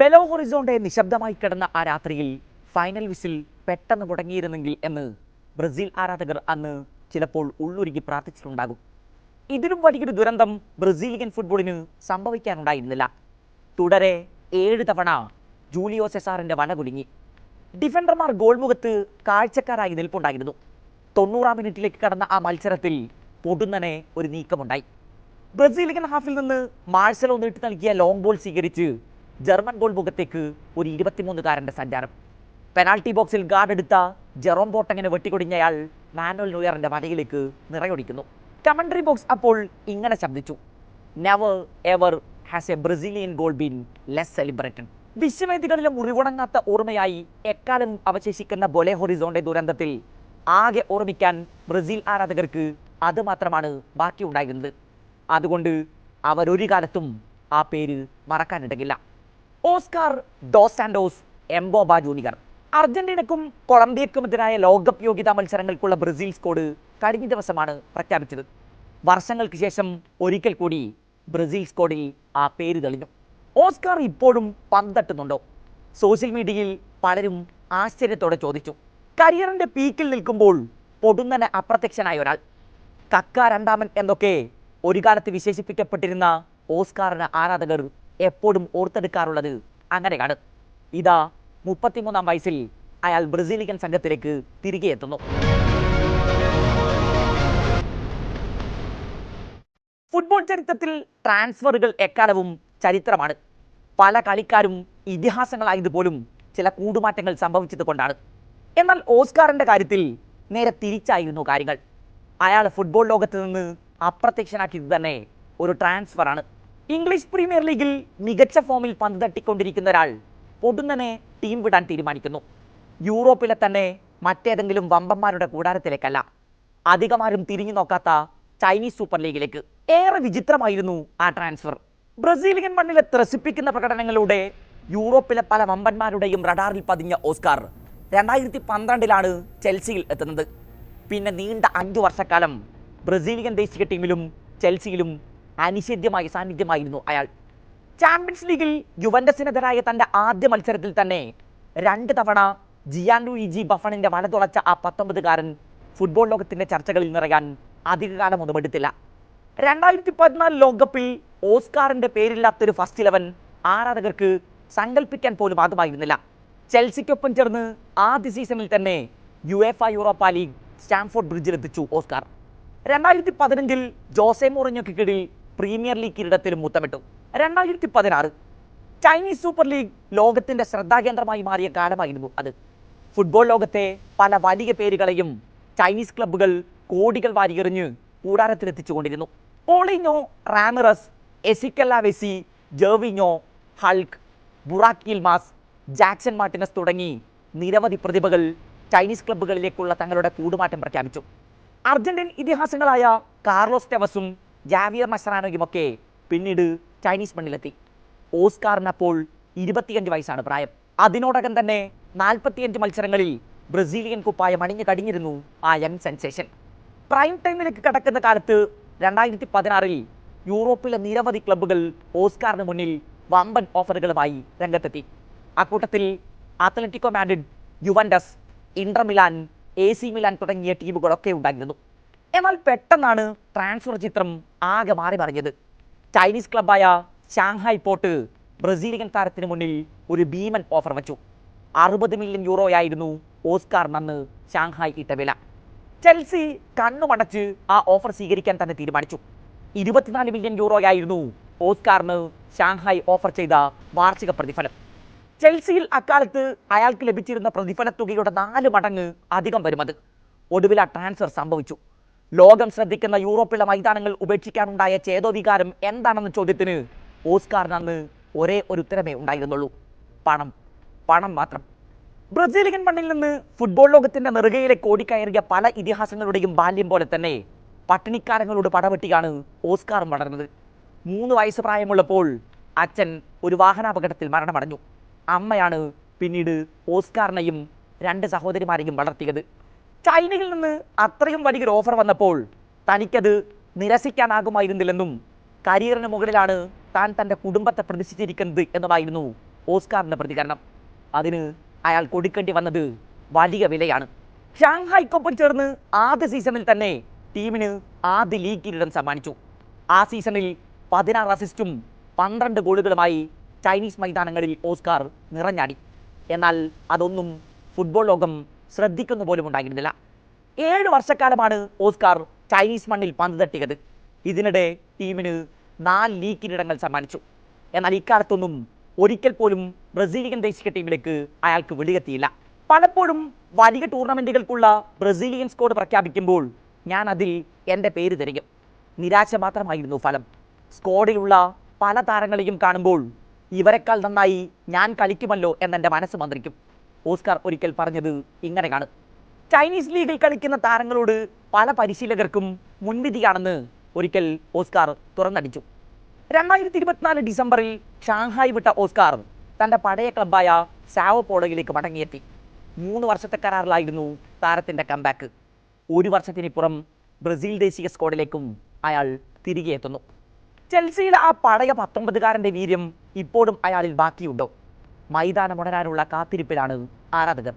Below ഹൊറിസോണ്ടെ നിശബ്ദമായി കിടന്ന ആ രാത്രിയിൽ ഫൈനൽ വിസിൽ പെട്ടെന്ന് മുടങ്ങിയിരുന്നെങ്കിൽ എന്ന് ബ്രസീൽ ആരാധകർ അന്ന് ചിലപ്പോൾ ഉള്ളുരുകി പ്രാർത്ഥിച്ചിട്ടുണ്ടാകും. ഇതിലും വലിയൊരു ദുരന്തം ബ്രസീലിയൻ ഫുട്ബോളിന് സംഭവിക്കാനുണ്ടായിരുന്നില്ല. തുടരെ ഏഴ് തവണ ജൂലിയോ സെസാറിന്റെ വല കുലുങ്ങി. ഡിഫൻഡർമാർ ഗോൾമുഖത്ത് കാഴ്ചക്കാരായി നിൽപ്പുണ്ടായിരുന്നു. തൊണ്ണൂറാം മിനിറ്റിലേക്ക് കടന്ന ആ മത്സരത്തിൽ പൊടുന്നനെ ഒരു നീക്കമുണ്ടായി. ബ്രസീലിയൻ ഹാഫിൽ നിന്ന് മാഴ്സലോ നീട്ടി നൽകിയ ലോങ് ബോൾ സ്വീകരിച്ച് ജർമ്മൻ ഗോൾ മുഖത്തേക്ക് ഒരു ഇരുപത്തിമൂന്നുകാരന്റെ സഞ്ചാരം. പെനാൾട്ടി ബോക്സിൽ ഗാർഡ് എടുത്ത ജെറോം ബോട്ടങ്ങിന് വെട്ടിക്കൊടിഞ്ഞയാൾ മാനുവൽ ന്യൂയറിന്റെ വലയിലേക്ക് നിറയൊടിക്കുന്നു. കമൻട്രി ബോക്സ് അപ്പോൾ ഇങ്ങനെ ശബ്ദിച്ചു. Never ever has a Brazilian goal been less celebrated വിശ്വവേദികളിലെ മുറിവുണങ്ങാത്ത ഓർമ്മയായി എക്കാലം അവശേഷിക്കുന്ന ബൊലെ ഹൊറിസോണ്ടെ ദുരന്തത്തിൽ ആകെ ഓർമ്മിക്കാൻ ബ്രസീൽ ആരാധകർക്ക് അത് മാത്രമാണ് ബാക്കിയുണ്ടായിരുന്നത്. അതുകൊണ്ട് അവരൊരു കാലത്തും ആ പേര് മറക്കാനിടകില്ല. Oscar dos Santos Emboaba junior അർജന്റീനക്കും കൊളംബിയക്കും എതിരായ ലോകകപ്പ് യോഗ്യതാ മത്സരങ്ങൾക്കുള്ള ബ്രസീൽ സ്കോഡ് കഴിഞ്ഞ ദിവസമാണ് പ്രഖ്യാപിച്ചത്. വർഷങ്ങൾക്ക് ശേഷം ഒരിക്കൽ കൂടി ബ്രസീൽ സ്കോഡിൽ ആ പേര് തെളിഞ്ഞു. ഓസ്കാർ ഇപ്പോഴും പന്തട്ടുന്നുണ്ടോ? സോഷ്യൽ മീഡിയയിൽ പലരും ആശ്ചര്യത്തോടെ ചോദിച്ചു. കരിയറിന്റെ പീക്കിൽ നിൽക്കുമ്പോൾ പൊടുന്നനെ അപ്രത്യക്ഷനായ ഒരാൾ. കക്ക രണ്ടാമൻ എന്നൊക്കെ ഒരു കാലത്ത് വിശേഷിപ്പിക്കപ്പെട്ടിരുന്ന ഓസ്കാറിന് ആരാധകർ എപ്പോഴും ഓർത്തെടുക്കാറുള്ളത് അങ്ങനെയാണ്. ഇതാ മുപ്പത്തിമൂന്നാം വയസ്സിൽ അയാൾ ബ്രസീലിയൻ സംഘത്തിലേക്ക് തിരികെ എത്തുന്നു. ഫുട്ബോൾ ചരിത്രത്തിൽ ട്രാൻസ്ഫറുകൾ എക്കാലവും ചരിത്രമാണ്. പല കളിക്കാരും ഇതിഹാസങ്ങളായതുപോലും ചില കൂടുമാറ്റങ്ങൾ സംഭവിച്ചത് കൊണ്ടാണ്. എന്നാൽ ഓസ്കാറിന്റെ കാര്യത്തിൽ നേരെ തിരിച്ചായിരുന്നു കാര്യങ്ങൾ. അയാൾ ഫുട്ബോൾ ലോകത്ത് നിന്ന് അപ്രത്യക്ഷനാക്കിയത് തന്നെ ഒരു ട്രാൻസ്ഫറാണ്. ഇംഗ്ലീഷ് പ്രീമിയർ ലീഗിൽ മികച്ച ഫോമിൽ പന്ത് തട്ടിക്കൊണ്ടിരിക്കുന്ന ഒരാൾ പൊടുന്നനെ ടീം വിടാൻ തീരുമാനിക്കുന്നു. യൂറോപ്പിലെ തന്നെ മറ്റേതെങ്കിലും വമ്പന്മാരുടെ കൂടാരത്തിലേക്കല്ല. അധികമാരും തിരിഞ്ഞു നോക്കാത്ത ചൈനീസ് സൂപ്പർ ലീഗിലേക്ക്. ഏറെ വിചിത്രമായിരുന്നു ആ ട്രാൻസ്ഫർ. ബ്രസീലിയൻ മണ്ണിലെ ത്രസിപ്പിക്കുന്ന പ്രകടനങ്ങളിലൂടെ യൂറോപ്പിലെ പല വമ്പന്മാരുടെയും റഡാറിൽ പതിഞ്ഞ ഓസ്കാർ രണ്ടായിരത്തി പന്ത്രണ്ടിലാണ് ചെൽസിയിൽ എത്തുന്നത്. പിന്നെ നീണ്ട അഞ്ചു വർഷക്കാലം ബ്രസീലിയൻ ദേശീയ ടീമിലും ചെൽസിയിലും അനിഷേധ്യമായ സാന്നിധ്യമായിരുന്നു അയാൾ. ചാമ്പ്യൻസ് ലീഗിൽ യുവൻഡസിനെതിരായ തന്റെ ആദ്യ മത്സരത്തിൽ തന്നെ രണ്ട് തവണ ജിയാൻ ലൂയിജി ബഫണിന്റെ വല തുളച്ച ആ പത്തൊമ്പതുകാരൻ ഫുട്ബോൾ ലോകത്തിന്റെ ചർച്ചകളിൽ നിറയാൻ അധികകാലമൊന്നും എടുത്തില്ല. രണ്ടായിരത്തി പതിനാല് ലോകകപ്പിൽ ഓസ്കാറിന്റെ പേരില്ലാത്തൊരു ഫസ്റ്റ് ഇലവൻ ആരാധകർക്ക് സങ്കല്പിക്കാൻ പോലും ആകുമായിരുന്നില്ല. ചെൽസിക്കൊപ്പം ചേർന്ന് ആദ്യ സീസണിൽ തന്നെ U F Europa league Stamford ബ്രിഡ്ജിൽ എത്തിച്ചു ഓസ്കാർ. രണ്ടായിരത്തി പതിനഞ്ചിൽ ജോസെ മോറിഞ്ഞോക്ക് കീഴിൽ പ്രീമിയർ ലീഗ് കിരീടത്തിലും മുത്തമിട്ടു. രണ്ടായിരത്തി പതിനാറ് ചൈനീസ് സൂപ്പർ ലീഗ് ലോകത്തിന്റെ ശ്രദ്ധാകേന്ദ്രമായി മാറിയ കാലമായിരുന്നു അത്. ഫുട്ബോൾ ലോകത്തെ പല വലിയ പേരുകളെയും ചൈനീസ് ക്ലബ്ബുകൾ കോടികൾ വാരിയെറിഞ്ഞ് കൂടാരത്തിലെത്തിച്ചുകൊണ്ടിരുന്നു. Paulinho Ramires Ezequiel Lavezzi Gervinho Hulk ബുറാക്കിൽ മാസ് ജാക്സൺ മാർട്ടിനസ് തുടങ്ങി നിരവധി പ്രതിഭകൾ ചൈനീസ് ക്ലബ്ബുകളിലേക്കുള്ള തങ്ങളുടെ കൂടുമാറ്റം പ്രഖ്യാപിച്ചു. അർജന്റീൻ ഇതിഹാസങ്ങളായ കാർലോസ് ടെവസും ജാവിയർ മസറാനോയുമൊക്കെ പിന്നീട് ചൈനീസ് മണ്ണിലെത്തി. ഓസ്കാറിന് അപ്പോൾ ഇരുപത്തിയഞ്ച് വയസ്സാണ് പ്രായം. അതിനോടകം തന്നെ നാൽപ്പത്തിയഞ്ച് മത്സരങ്ങളിൽ ബ്രസീലിയൻ കുപ്പായ അണിഞ്ഞു കടിഞ്ഞിരുന്നു ആ യങ് സെൻസേഷൻ. പ്രൈം ടൈമിലേക്ക് കടക്കുന്ന കാലത്ത് രണ്ടായിരത്തി പതിനാറിൽ യൂറോപ്പിലെ നിരവധി ക്ലബ്ബുകൾ ഓസ്കാറിന് മുന്നിൽ വമ്പൻ ഓഫറുകളുമായി രംഗത്തെത്തി. അക്കൂട്ടത്തിൽ Atletico Madrid Juventus Inter Milan A C Milan തുടങ്ങിയ ടീമുകളൊക്കെ ഉണ്ടായിരുന്നു. എന്നാൽ പെട്ടെന്നാണ് ട്രാൻസ്ഫർ ചിത്രം ആകെ മാറി മറിഞ്ഞത്. ചൈനീസ് ക്ലബായ ഷാങ്ഹായ് പോർട്ട് ബ്രസീലിയൻ താരത്തിന് മുന്നിൽ ഒരു ഭീമൻ ഓഫർ വച്ചു. അറുപത് മില്യൺ യൂറോയായിരുന്നു ഓസ്കാർ നന്ന് ഷാങ്ഹായ് ഇട്ട വില. ചെൽസി കണ്ണുമടച്ച് ആ ഓഫർ സ്വീകരിക്കാൻ തന്നെ തീരുമാനിച്ചു. ഇരുപത്തിനാല് മില്യൺ യൂറോയായിരുന്നു ഓസ്കാറിന് ഷാങ്ഹായ് ഓഫർ ചെയ്ത വാർഷിക പ്രതിഫലം. ചെൽസിയിൽ അക്കാലത്ത് അയാൾക്ക് ലഭിച്ചിരുന്ന പ്രതിഫല തുകയുടെ നാല് മടങ്ങ് അധികം വരുമത്. ഒടുവിൽ ആ ട്രാൻസ്ഫർ സംഭവിച്ചു. ലോകം ശ്രദ്ധിക്കുന്ന യൂറോപ്പിലെ മൈതാനങ്ങൾ ഉപേക്ഷിക്കാനുണ്ടായ ചേതോവികാരം എന്താണെന്ന ചോദ്യത്തിന് ഓസ്കാറിന് അന്ന് ഒരേ ഒരു ഉത്തരമേ ഉണ്ടായിരുന്നുള്ളൂ. പണം. പണം മാത്രം. ബ്രസീലിയൻ മണ്ണിൽ നിന്ന് ഫുട്ബോൾ ലോകത്തിന്റെ നെറുകയിലേക്ക് ഓടിക്കയറിയ പല ഇതിഹാസങ്ങളുടെയും ബാല്യം പോലെ തന്നെ പട്ടിണിക്കാരങ്ങളോട് പടവെട്ടിയാണ് ഓസ്കാറും വളർന്നത്. മൂന്ന് വയസ്സ് പ്രായമുള്ളപ്പോൾ അച്ഛൻ ഒരു വാഹനാപകടത്തിൽ മരണമടഞ്ഞു. അമ്മയാണ് പിന്നീട് ഓസ്കാറിനെയും രണ്ട് സഹോദരിമാരെയും വളർത്തിയത്. ചൈനയിൽ നിന്ന് അത്രയും വലിയൊരു ഓഫർ വന്നപ്പോൾ തനിക്കത് നിരസിക്കാനാകുമായിരുന്നില്ലെന്നും കരിയറിന് മുകളിലാണ് താൻ തന്റെ കുടുംബത്തെ പ്രതിഷ്ഠിച്ചിരിക്കുന്നത് എന്നതായിരുന്നു ഓസ്കാറിന്റെ പ്രതികരണം. അതിന് അയാൾ കൊടുക്കേണ്ടി വന്നത് വലിയ വിലയാണ്. ഷാങ്ഹായ്ക്കൊപ്പം ചേർന്ന് ആദ്യ സീസണിൽ തന്നെ ടീമിന് ആദ്യ ലീഗ് കിരീടം സമ്മാനിച്ചു. ആ സീസണിൽ പതിനാറ് അസിസ്റ്റും പന്ത്രണ്ട് ഗോളുകളുമായി ചൈനീസ് മൈതാനങ്ങളിൽ ഓസ്കാർ നിറഞ്ഞാടി. എന്നാൽ അതൊന്നും ഫുട്ബോൾ ലോകം ശ്രദ്ധിക്കുന്നു പോലും ഉണ്ടായിരുന്നില്ല. ഏഴ് വർഷക്കാലമാണ് ഓസ്കാർ ചൈനീസ് മണ്ണിൽ പന്ത് തട്ടിയത്. ഇതിനിടെ ടീമിന് നാല് ലീഗ് കിരീടങ്ങൾ സമ്മാനിച്ചു. എന്നാൽ ഇക്കാലത്തൊന്നും ഒരിക്കൽ പോലും ബ്രസീലിയൻ ദേശീയ ടീമിലേക്ക് അയാൾക്ക് വെളിയെത്തിയില്ല പലപ്പോഴും വലിയ ടൂർണമെന്റുകൾക്കുള്ള ബ്രസീലിയൻ സ്കോഡ് പ്രഖ്യാപിക്കുമ്പോൾ ഞാൻ അതിൽ എന്റെ പേര് തിരയും നിരാശ മാത്രമായിരുന്നു ഫലം. സ്കോഡിലുള്ള പല താരങ്ങളെയും കാണുമ്പോൾ ഇവരെക്കാൾ നന്നായി ഞാൻ കളിക്കുമല്ലോ എന്നെന്റെ മനസ്സ് മന്ത്രിക്കും. ഓസ്കാർ ഒരിക്കൽ പറഞ്ഞത് ഇങ്ങനെയാണ് ചൈനീസ് ലീഗിൽ കളിക്കുന്ന താരങ്ങളോട് പല പരിശീലകർക്കും മുൻവിധിയാണെന്ന് ഒരിക്കൽ ഓസ്കാർ തുറന്നടിച്ചു. രണ്ടായിരത്തി ഇരുപത്തിനാല് ഡിസംബറിൽ ഷാങ്ഹായ് വിട്ട ഓസ്കാർ തന്റെ പഴയ ക്ലബ്ബായ സാവോ പോളയിലേക്ക് മടങ്ങിയെത്തി. മൂന്ന് വർഷത്തെ കരാറിലായിരുന്നു താരത്തിന്റെ കംബാക്ക് ഒരു വർഷത്തിനിപ്പുറം ബ്രസീൽ ദേശീയ സ്ക്വാഡിലേക്കും അയാൾ തിരികെ എത്തുന്നു. ചെൽസിയിലെ ആ പഴയ പത്തൊമ്പതുകാരന്റെ വീര്യം ഇപ്പോഴും അയാളിൽ ബാക്കിയുണ്ടോ? മൈതാനമുണരാനുള്ള കാത്തിരിപ്പിലാണ് ആരാധകർ.